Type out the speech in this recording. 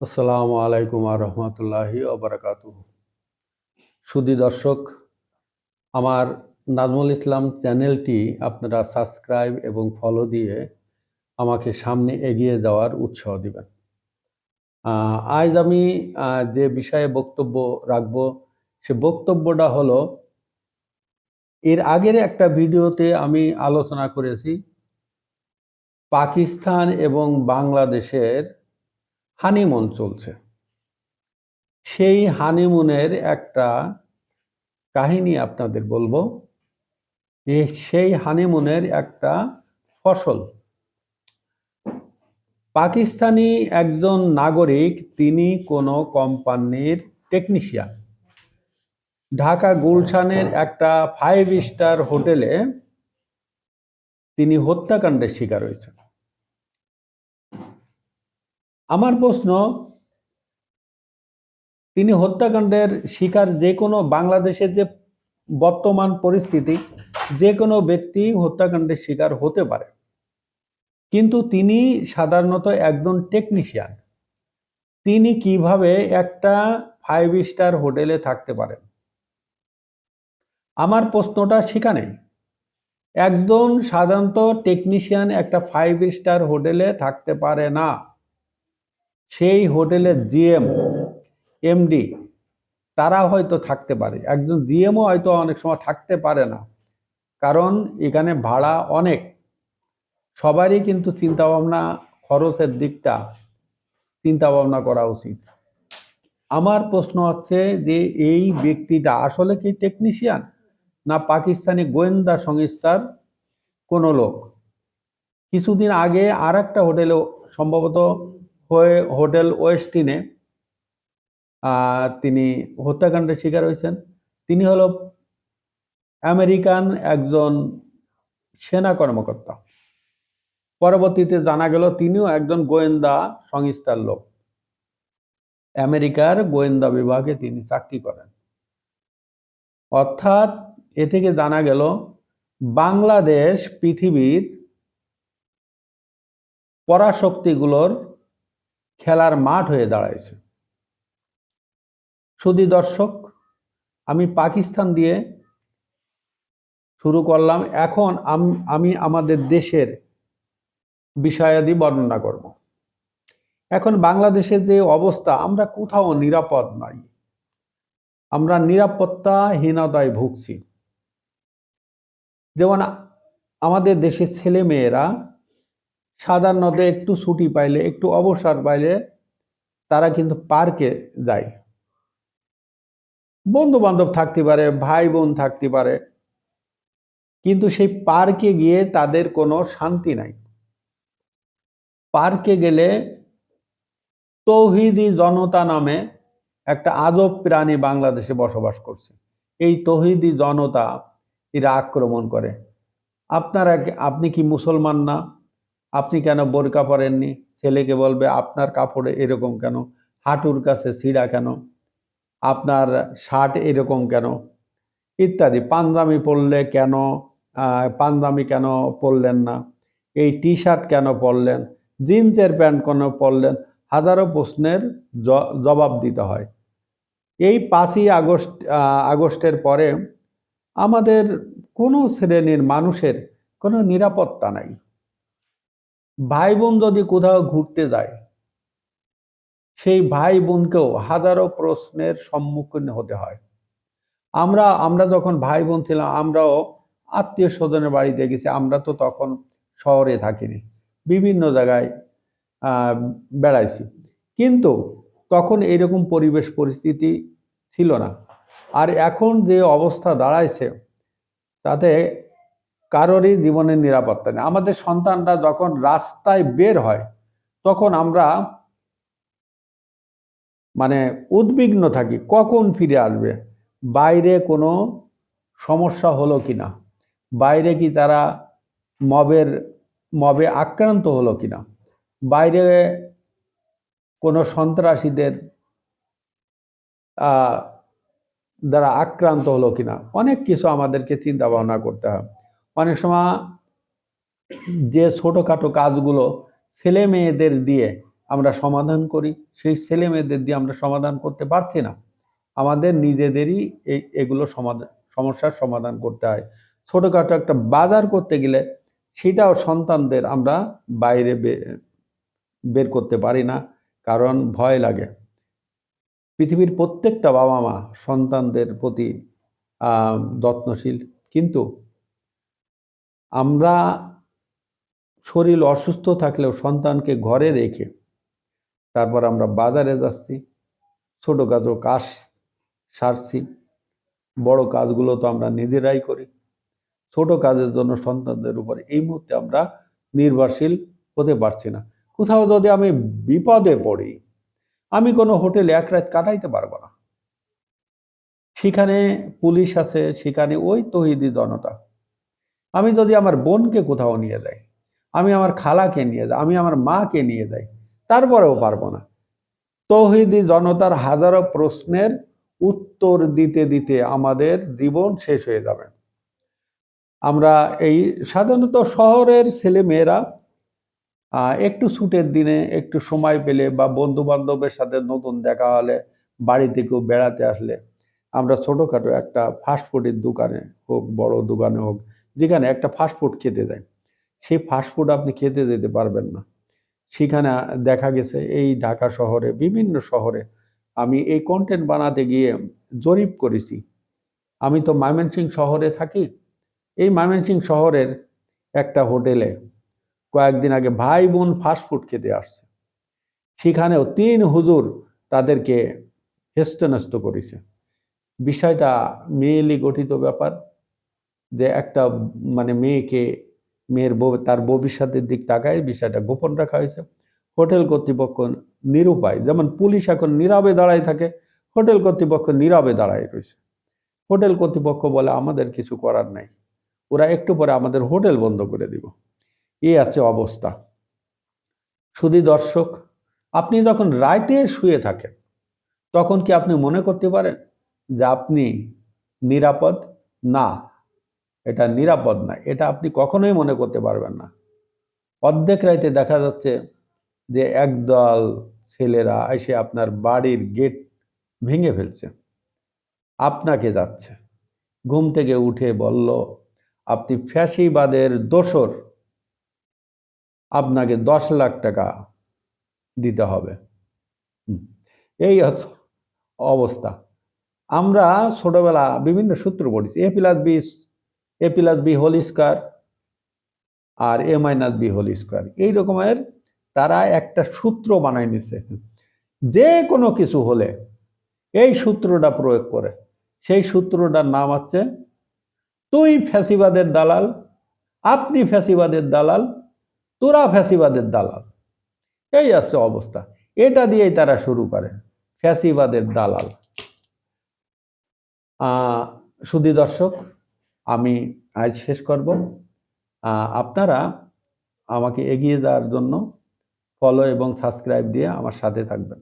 আসসালামু আলাইকুম আর রহমতুল্লাহি অবরাকাতু সুদী দর্শক, আমার নাজমুল ইসলাম চ্যানেলটি আপনারা সাবস্ক্রাইব এবং ফলো দিয়ে আমাকে সামনে এগিয়ে যাওয়ার উৎসাহ দিবেন। আজ আমি যে বিষয়ে বক্তব্য রাখব, সে বক্তব্যটা হলো, এর আগের একটা ভিডিওতে আমি আলোচনা করেছি, পাকিস্তান এবং বাংলাদেশের হানিমুন চলছে। সেই হানিমুনের একটা কাহিনী আপনাদের বলব। যে সেই হানিমুনের একটা ফসল। পাকিস্তানি একজন নাগরিক তিনি কোনো কোম্পানির টেকনিশিয়ান ঢাকা গুলশানের একটা ফাইভ স্টার হোটেলে তিনি হত্যাকাণ্ডের শিকার হয়েছেন। আমার প্রশ্ন, তিনি হত্যাকাণ্ডের শিকার যে কোনো বাংলাদেশের যে বর্তমান পরিস্থিতি, যে কোনো ব্যক্তি হত্যাকাণ্ডের শিকার হতে পারে। কিন্তু তিনি সাধারণত একজন টেকনিশিয়ান তিনি কীভাবে একটা ফাইভ স্টার হোটেলে থাকতে পারেন? আমার প্রশ্নটা সেখানে একজন সাধারণত টেকনিশিয়ান একটা ফাইভ স্টার হোটেলে থাকতে পারে না। সেই হোটেলের জিএম, এমডি, তারা হয়তো থাকতে পারে। একজন জিএমও হয়তো অনেক সময় থাকতে পারে না। কারণ এখানে ভাড়া অনেক। সবারই কিন্তু চিন্তা ভাবনা খরচের দিকটা চিন্তা ভাবনা করা উচিত। আমার প্রশ্ন হচ্ছে যে এই ব্যক্তিটা আসলে কি টেকনিশিয়ান না পাকিস্তানি গোয়েন্দা সংস্থার কোনো লোক? কিছুদিন আগে আর একটা হোটেলে সম্ভবত হয়ে হোটেল ওয়েস্টিনে তিনি হত্যাকাণ্ডের শিকার হয়েছেন। তিনি হলো আমেরিকান একজন সেনা কর্মকর্তা। পরবর্তীতে জানা গেল তিনিও একজন গোয়েন্দা সংস্থার লোক। আমেরিকার গোয়েন্দা বিভাগে তিনি চাকরি করেন। অর্থাৎ এ থেকে জানা গেল বাংলাদেশ পৃথিবীর পরাশক্তিগুলোর খেলার মাঠ হয়ে দাঁড়াইছে। সুদী দর্শক, আমি পাকিস্তান দিয়ে শুরু করলাম। এখন আম- আমি আমাদের দেশের বিষয়াদি বর্ণনা করব। এখন বাংলাদেশের যে অবস্থা, আমরা কোথাও নিরাপদ নাই। আমরা নিরাপত্তাহীনতায় ভুগছি। যেমন আমাদের দেশের ছেলে মেয়েরা সাধারণত একটু ছুটি পাইলে, একটু অবসর পাইলে তারা কিন্তু পার্কে যায়। বন্ধু বান্ধব থাকতে পারে ভাই বোন থাকতে পারে, কিন্তু সেই পার্কে গিয়ে তাদের কোনো শান্তি নাই। পার্কে গেলে তৌহিদি জনতা নামে একটা আজব প্রাণী বাংলাদেশে বসবাস করছে। এই তৌহিদি জনতা এরা আক্রমণ করে। আপনারা আপনি কি মুসলমান না? আপনি কেন বোরকা পরেননি? ছেলেকে বলবে আপনার কাপড়ে এরকম কেন? হাঁটুর কাছে ছিঁড়া কেন? আপনার শার্ট এরকম কেন? ইত্যাদি। পাঞ্জাবি পরলে কেন আহ, পাঞ্জাবি কেন পরলেন না? এই টি শার্ট কেন পরলেন? জিন্সের প্যান্ট কেন পরলেন? হাজারো প্রশ্নের জবাব দিতে হয়। এই পাঁচই আগস্ট আগস্টের পরে আমাদের কোনো শ্রেণির মানুষের কোনো নিরাপত্তা নাই। ভাই বোন যদি কোথাও ঘুরতে যায়, সেই ভাই বোনকেও হাজারো প্রশ্নের সম্মুখীন হতে হয়। আমরা আমরা যখন ভাই বোন ছিলাম, আমরাও আত্মীয় স্বজনের বাড়িতে গেছি, আমরা তো তখন শহরে থাকিনি, বিভিন্ন জায়গায় বেড়াইছি। কিন্তু তখন এরকম পরিবেশ, পরিস্থিতি ছিল না। আর এখন যে অবস্থা দাঁড়াইছে, তাতে কারোরই জীবনের নিরাপত্তা নেই। আমাদের সন্তানরা যখন রাস্তায় বের হয়, তখন আমরা মানে উদ্বিগ্ন থাকি, কখন ফিরে আসবে? বাইরে কোনো সমস্যা হলো কি না? বাইরে কি তারা মবের, মবে আক্রান্ত হলো কি না? বাইরে কোনো সন্ত্রাসীদের দ্বারা আক্রান্ত হলো কিনা অনেক কিছু আমাদেরকে চিন্তা ভাবনা করতে হয়। অনেক সময় যে ছোটোখাটো কাজগুলো ছেলে মেয়েদের দিয়ে আমরা সমাধান করি, সেই ছেলে মেয়েদের দিয়ে আমরা সমাধান করতে পারছি না। আমাদের নিজেদেরই এগুলো সমাধান সমস্যার সমাধান করতে হয়। ছোটোখাটো একটা বাজার করতে গেলে সেটাও সন্তানদের আমরা বাইরে বের করতে পারি না, কারণ ভয় লাগে। পৃথিবীর প্রত্যেকটা বাবা মা সন্তানদের প্রতি যত্নশীল। কিন্তু আমরা শরীর অসুস্থ থাকলেও সন্তানকে ঘরে রেখে তারপর আমরা বাজারে যাচ্ছি ছোটোখাটো কাজ সারছি, বড় কাজগুলো তো আমরা নিজেরাই করি। ছোট কাজের জন্য সন্তানদের উপরে এই মুহূর্তে আমরা নির্ভরশীল হতে পারছি না। কোথাও যদি আমি বিপদে পড়ি, আমি কোনো হোটেলে এক রাত কাটাইতে পারব না। সেখানে পুলিশ আছে, সেখানে ওই তহিদি জনতা। আমি যদি আমার বোনকে কোথাও নিয়ে যাই, আমি আমার খালাকে নিয়ে যাই, আমি আমার মাকে নিয়ে যাই, তারপরেও পারব না। তৌহিদি জনতার হাজারো প্রশ্নের উত্তর দিতে দিতে আমাদের জীবন শেষ হয়ে যাবে। আমরা এই সাধারণত শহরের ছেলে মেয়েরা একটু ছুটের দিনে একটু সময় পেলে বা বন্ধু বান্ধবের সাথে নতুন দেখা হলে বাড়িতে কেউ বেড়াতে আসলে, আমরা ছোটোখাটো একটা ফাস্টফুডের দোকানে হোক, বড় দোকানে হোক যেখানে একটা ফাস্টফুড খেতে দেয়। সেই ফাস্টফুড আপনি খেতে যেতে পারবেন না। সেখানে দেখা গেছে এই ঢাকা শহরে, বিভিন্ন শহরে আমি এই কন্টেন্ট বানাতে গিয়ে জরিপ করেছি। আমি তো ময়মনসিং শহরে থাকি। এই ময়মনসিং শহরের একটা হোটেলে কয়েকদিন আগে ভাই বোন ফাস্টফুড খেতে আসছে। সেখানেও তিন হুজুর তাদেরকে হেস্তনেস্ত করেছে। বিষয়টা মেয়েলি গঠিত ব্যাপার। যে একটা মানে মেয়েকে, মেয়ের বউ তার ভবিষ্যতের দিক তাকায়, বিষয়টা গোপন রাখা হয়েছে। হোটেল কর্তৃপক্ষ নিরুপায়, যেমন পুলিশ এখন নীরবে দাঁড়ায় থাকে, হোটেল কর্তৃপক্ষ নীরবে দাঁড়ায় রয়েছে। হোটেল কর্তৃপক্ষ বলে, আমাদের কিছু করার নাই। ওরা একটু পরে আমাদের হোটেল বন্ধ করে দিব। এই আছে অবস্থা। শুধু দর্শক, আপনি যখন রাইতে শুয়ে থাকেন, তখন কি আপনি মনে করতে পারেন যে আপনি নিরাপদ? না। এটা নিরাপদ না। এটা আপনি কখনোই মনে করতে পারবেন না। অর্ধেক রাইতে দেখা যাচ্ছে যে একদল ছেলেরা এসে আপনার বাড়ির গেট ভেঙে ফেলছে। আপনাকে যাচ্ছে। ঘুম থেকে উঠে বলল, আপনি ফ্যাসিবাদের দোসর। আপনাকে দশ লাখ টাকা দিতে হবে। এই অবস্থা। আমরা ছোটবেলা বিভিন্ন সূত্র পড়েছি, A plus B A plus B whole square R A minus B whole square এই রকমের তারা একটা সূত্র বানাই নিছে। যে কোনো কিছু হলে এই সূত্রটা প্রয়োগ করে। সেই সূত্রটার নাম হচ্ছে তুই ফ্যাসিবাদের দালাল, আপনি ফ্যাসিবাদের দালাল, তোরা ফ্যাসিবাদের দালাল। এই আছে অবস্থা। এটা দিয়েই তারা শুরু করে, ফ্যাসিবাদের দালাল। সুধী দর্শক আমি আজ শেষ করব। আপনারা আমাকে এগিয়ে যাওয়ার জন্য ফলো এবং সাবস্ক্রাইব দিয়ে আমার সাথে থাকবেন।